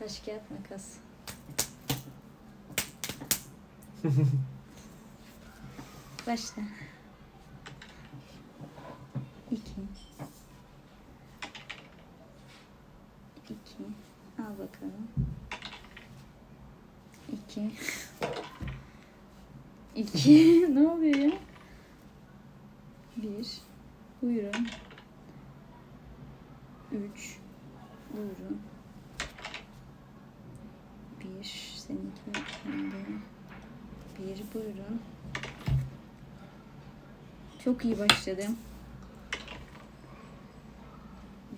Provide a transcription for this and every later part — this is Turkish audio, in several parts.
Taş kağıt makas. Başla. İki. İki. Al bakalım. İki. İki. ne oluyor ya? Bir. Buyurun. Üç. Buyurun. Bir. Seninki sende. Bir. Buyurun. Çok iyi başladım.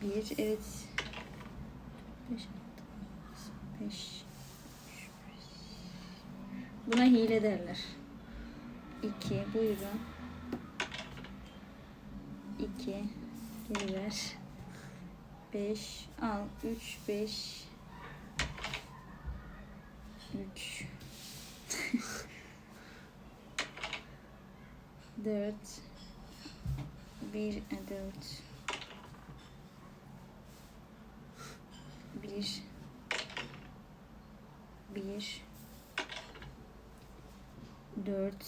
Bir. Evet. Beş. beş. Buna hile derler. İki. Buyurun. İki. Geri ver. Beş. Al. Üç. Beş. Üç. Dört. Bir. e, Dört. Bir. Bir. Dört.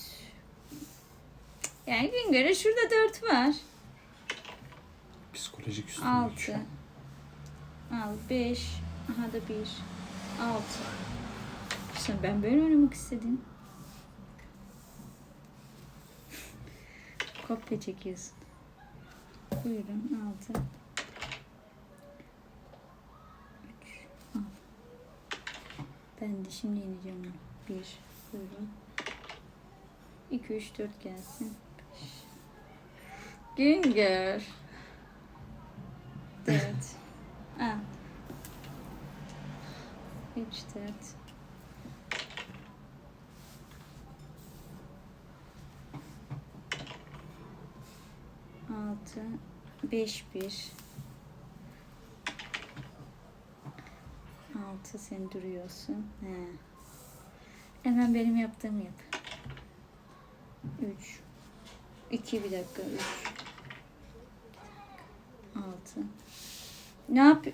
Yani gün göre şurada dört var. Psikolojik üstünlük. Altı. Al beş. Aha da bir. Altı. İşte ben böyle oynamak istedim. Kopya çekiyorsun. Buyurun altı. Üç. Al. Ben de şimdi yeneceğim onu. Bir. Buyurun. İki, üç, dört gelsin. Beş. Güngör. Dört. Al. Üç, dört. Altı. Beş, bir. Altı sen duruyorsun. He. Hemen benim yaptığımı yap. Üç. İki bir dakika. Üç. Altı. Ne yap?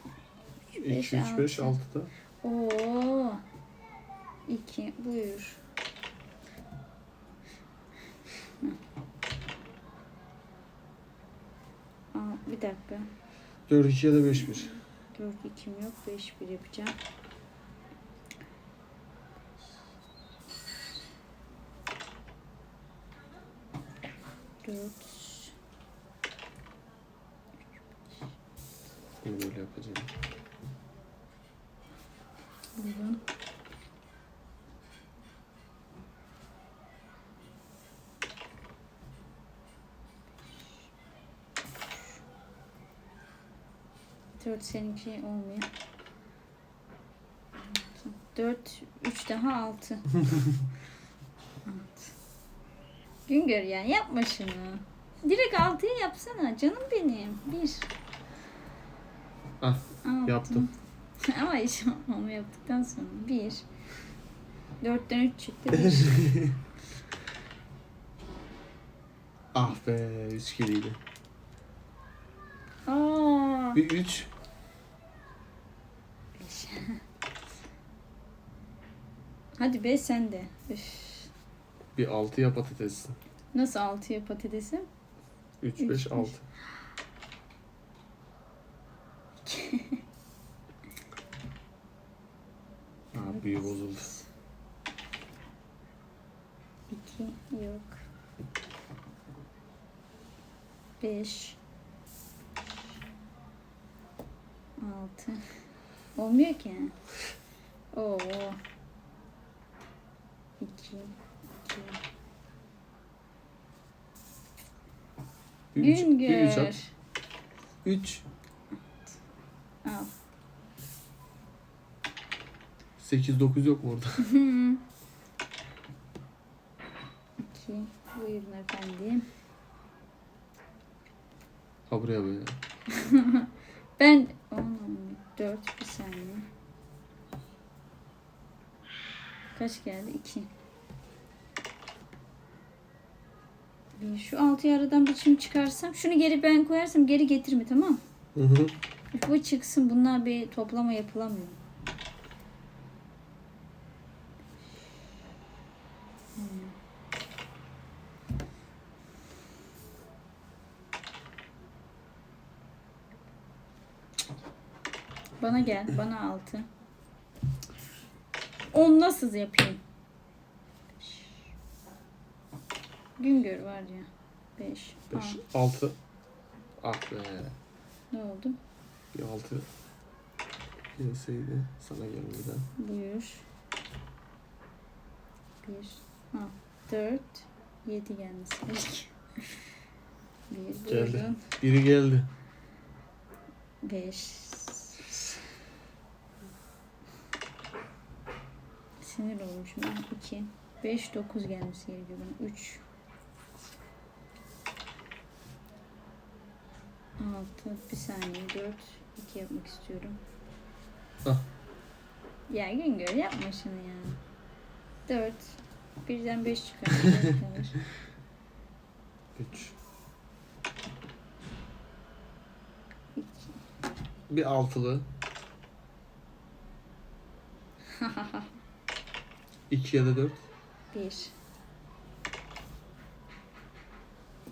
2, Beş, 3, 5, altı. 6'da. Oo. İki. Buyur. Hı. Aa, bir dakika. 4, 2 ya da 5, 1. Dört ikim yok. Beş bir yapacağım. Dört. Bunu böyle yapacağım. Buyurun. Dört seninki olmuyor. Dört, üç daha altı. Altı. Güngör yani yapma şunu. Direkt altıyı yapsana canım benim. Bir. Ah, Altı. yaptım. Ama iş onu yaptıktan sonra bir. Dörtten üç çıktı. Bir. Ah be, 3 keliydi. Aa. Bir 3. Beş. Hadi be sen de. Üf. Bir 6 ya patates. Nasıl altıya patatesim? 3, Üç, 5, beş. 6. Aa, büyü bozuldu. İki yok. Beş. Altı. Olmuyor ki. Oo. İki. iki. Bir 3, bir 3 Güngör. at. 3, Al. 8, 9 yok mu orada? İki. Buyurun efendim. Ha buraya böyle. Ben 10 14 bir saniye. Kaç geldi? 2. Bir şu altı aradan bir şimdi çıkarsam. Şunu geri ben koyarsam geri getirme tamam Hı hı. Bu çıksın. Bunlar bir toplama yapılamıyor. Hmm. Bana gel. Bana altı. On nasıl yapayım? Güngör var ya. Beş. 5, Aa, 6. Ah be. ne oldu? Bir 6 gelseydi sana gelmeden. Buyur. Bir. Ha. Dört. Yedi gelmesi gerek. Bir. Geldi. Buyurun. Biri geldi. Beş. Sinir olmuşum. ben. İki. Beş, dokuz gelmesi gerekiyor bana. Üç. Altı. Bir saniye. Dört. iki yapmak istiyorum. Ah. Ya Güngör yapma şunu ya. Dört. Birden beş çıkar. Dört kalır. 3. İki. Bir altılı. 2 ya da 4. Bir.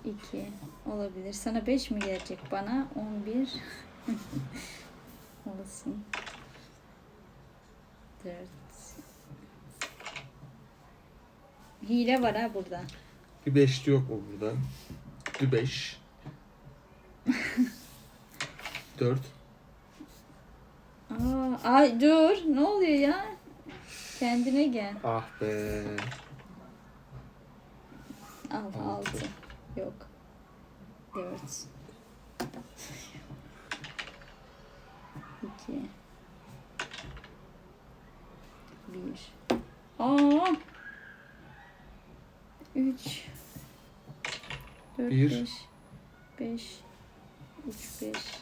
İki. Olabilir. Sana beş mi gelecek? Bana on bir. Olsun. Dört. Hile var ha burada. Bir beşli yok mu burada? Bir 5. 4. Aa, ay dur. Ne oluyor ya? Kendine gel. Ah be. Al Altı. altı. Yok. Dört. İki. Bir. Aa. Üç. Dört, Bir. beş. Beş. Üç, beş.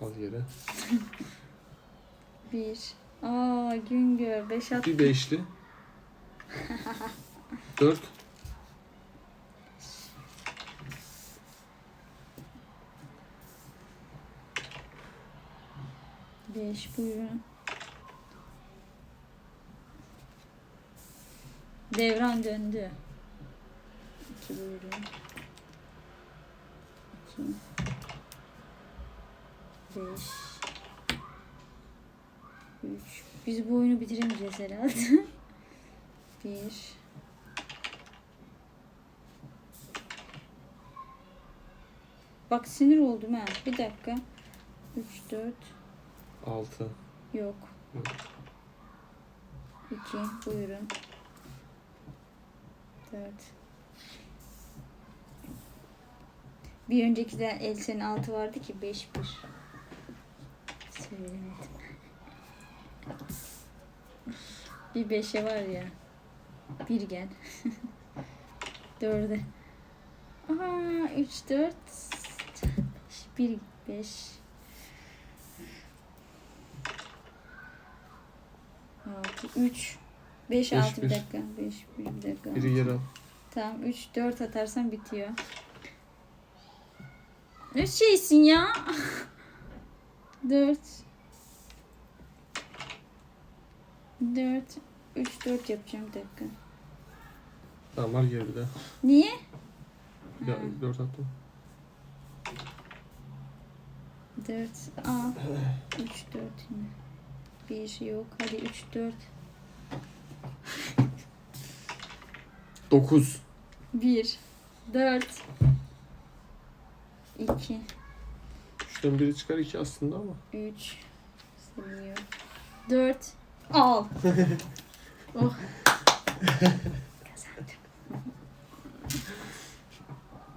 Al yere. Bir. Aa Güngör. Beş at. Bir beşli. 4. Beş buyurun. Devran döndü. İki buyurun. İki. Beş. Üç. Biz bu oyunu bitiremeyeceğiz herhalde. Bir. Bak sinir oldum ha. Bir dakika. Üç, dört. 6. Yok. Yok. İki. Buyurun. Dört. Bir önceki de elsenin altı vardı ki beş bir. Söylemedim. Bir beşe var ya. Bir gel. Dörde. Aha, üç, dört. Beş, bir, beş. Altı, üç. Beş, Beş, altı bir dakika. Beş, bir, bir dakika. Biri geri al. Tamam 3 4 atarsan bitiyor. Ne şeysin ya? 4 4 3 4 yapacağım bir dakika. Tamam al geri bir daha. Niye? Ya 4 attım. 4 Aa 3 4 yine. Bir yok. Hadi 3 4 9. 1 4 2 Üçten biri çıkar 2 aslında ama. 3 Seviyor. 4 Al. oh.